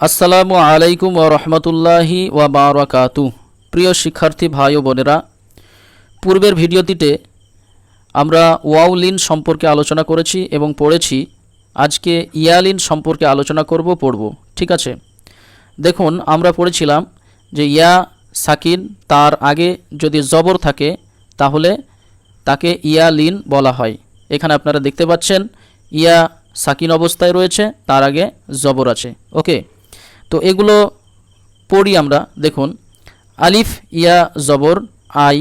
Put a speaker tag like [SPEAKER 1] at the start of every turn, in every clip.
[SPEAKER 1] আসসালামু আলাইকুম ও রহমতুল্লাহি ওয়া বারাকাতু। প্রিয় শিক্ষার্থী ভাই ও বোনেরা, পূর্বের ভিডিওটিতে আমরা ওয়াউলিন সম্পর্কে আলোচনা করেছি এবং পড়েছি। আজকে ইয়ালিন সম্পর্কে আলোচনা করব, পড়ব, ঠিক আছে? দেখুন, আমরা পড়েছিলাম যে ইয়া সাকিন তার আগে যদি জবর থাকে, তাহলে তাকে ইয়ালিন বলা হয়। এখানে আপনারা দেখতে পাচ্ছেন, ইয়া সাকিন অবস্থায় রয়েছে, তার আগে জবর আছে। ওকে? তো এগুলো পড়ি আমরা দেখুন আলিফ ইয়া জবর আই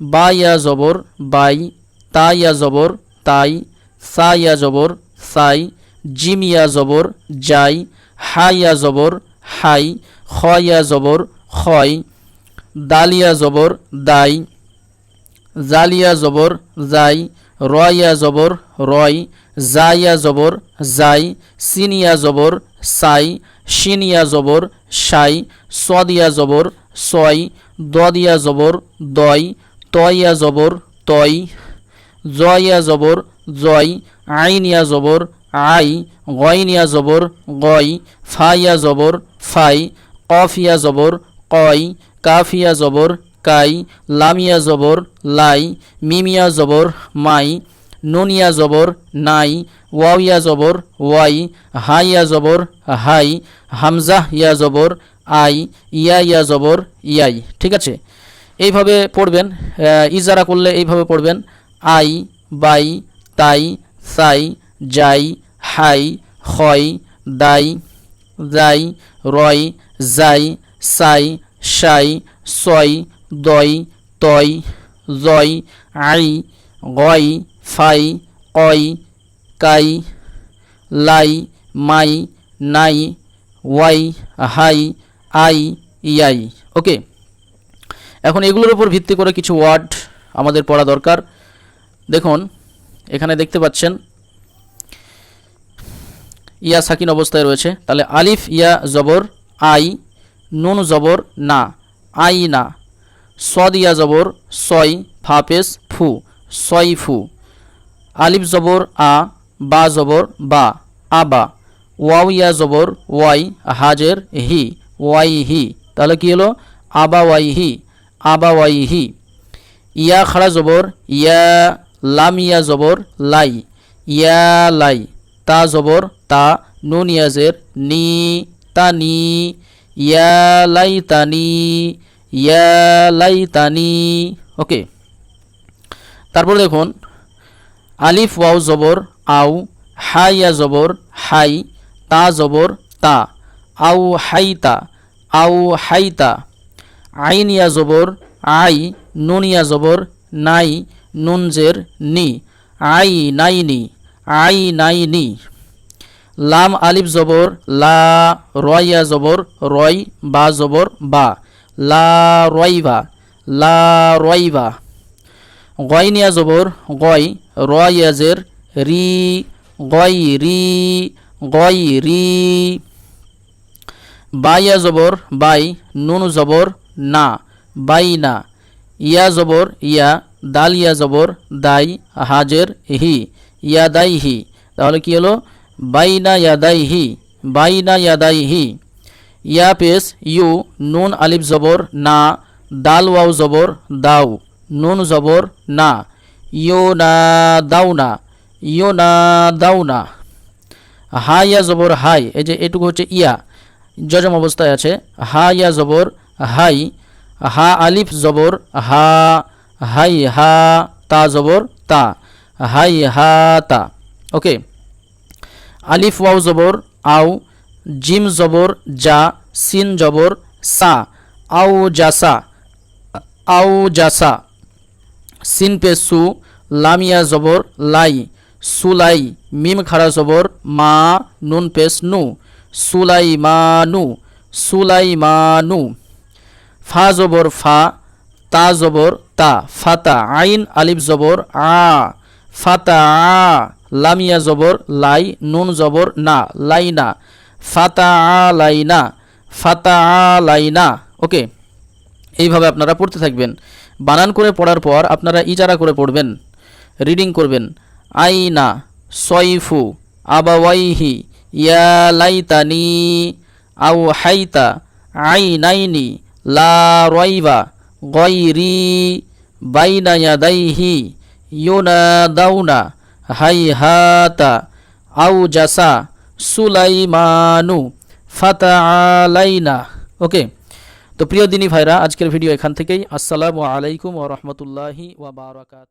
[SPEAKER 1] বা ইয়া জবর বাই তা ইয়া জবর তাই সা ইয়া জবর সাই জিম ইয়া জবর যাই হা ইয়া জবর হাই খ ইয়া জবর খয় দালিয়া জবর দাই জালিয়া জবর জাই রয়া জবর রয় জাইয়া জবর জাই সিনিয়া জবর সাই শিনিয়া জবর সাই সদিয়া জবর সয় দদিয়া জবর দয় তয়া জবর তয় জয়া জবর জয় আইনিয়া জবর আই গয়নিয়া জবর গয় ফাইয়া জবর ফাই কফিয়া জবর কয় কাফিয়া জবর কাই লামিয়া জবর লাই মিমিয়া জবর মাই নুনিয়া জবর, নাই ওয়াইয়া জবর, ওয়াই, হাইয়া জবর, হাই, হামজা ইয়া জবর, আই ইয়া ইয়া জবর, ইয়াই। ঠিক আছে? এইভাবে পড়বেন ইজারা করলে এইভাবে পড়বেন, আই, বাই, তাই, সাই, যাই, হাই হয় দাই, যাই, রয়, যাই, সাই সাই, সয় দই তয়, জয়, আই, গয় ফাই কয় কাই, লাই, মাই, নাই, ওয়াই, হাই, আই, ইয়াই। ওকে এখন এগুলোর উপর ভিত্তি করে কিছু ওয়ার্ড আমাদের পড়া দরকার। দেখুন, এখানে দেখতে পাচ্ছেন, ইয়া সাকিন অবস্থায় রয়েছে। তাহলে আলিফ, ইয়া, জবর, আই, নুন, জবর, না। আই, না। সদ, ইয়া, জবর, সয় ফাপেস ফু। সয়, ফু। আলিফ জবর, আ, বা জবর, বা আবা ওয়াও, ইয়া, জবর, ওয়াই, হাজের, হি, ওয়াই, হি। তাহলে কি হলো? আবা ওয়াই, হি আবা ওয়াই, হি। ইয়া, খাড়া জবর, ইয়া, লাম, ইয়া, জবর, লাই। ইয়া, লাই, তা, জবর, তা। নুন ইয়াজের নি, তা, নি। ইয়া, লাই তানি ইয়া, লাই তানি ওকে। তারপর দেখুন আলিফ, ওয়াও জবর আউ হাইয়া জবর, হাই, তা জবর, তা। আউ হাইতা আউ হাইতা। আইন ইয়া জবর, আই নুন ইয়া জবর, নাই, নুনজের, নি। আই, নাইনি আই, নাইনি। লাম, আলিফ জবর, লা রয়া জবর, রয়, বা জবর, বা। লা, রয়বা লা, রয়বা। গয়নিয়া জবর, গয় রয়াজের রি, গয় রি গয় রি। বাইয়া জবর, বাই, নুন জবর, না। বাই, না। ইয়া জবর, ইয়া। দাল ইয়া জবর, দাই, হাজের, হি। ইয়া, দাই, হি। তাহলে কি হলো? বাইনা ইয়া, দাই, হি। বাইনা ইয়া, দাই, হি। ইয়া পেস ইউ, নুন, আলিফ জবর, না। দাল, ওয়াও জবর, দাও। নুন জবর, না। ইয়ো না দাও না ইয়ো না দাও না হা ইয়া জবর হাই, এই যে এটুকু হচ্ছে ইয়া, জজম অবস্থায় আছে। হা ইয়া জবর হাই, হা আলিফ জবর হা, হাই হা তা জবর তা, হাই হা তা। ওকে, আলিফ ওয়াও জবর, আও, জিম জবর যা সিন জবর, সা, আও জাসা আও জাসা। সিন পে সু লামিয়া জবর, লাই, সুলাই, মিম খাড়া জবর, মা, নুন পেস নু, সুলাই নু সুলাই নু। ফা জবর, ফা, তা জবর, তা, ফাতা, আইন, আলিফ জবর, আ, ফাতা, আ, লামিয়া জবর, লাই, নুন জবর, না লাইনা ফাতা, আ লাইনা ফাতা, আ লাইনা ওকে, এইভাবে আপনারা পড়তে থাকবেন। বানান করে পড়ার পর আপনারা ইজারা করে পড়বেন। রিডিং করবেন। আইনা সয়ফু আবাওয়াইহি, ইয়া লাইতানি আউ হাইতা আই নাইনি লা রয়বা গয়রি বাইনা ইয়াদাইহি ইউনাদাউনা হাইহাতা আউ জাসা সুলাইমানু ফাতাআলাইনা ওকে, তো প্রিয় দিনী ভাইরা, আজকের ভিডিও এখান থেকেই। আসসালামু আলাইকুম ওয়া রাহমাতুল্লাহি ওয়া বারাকাতুহু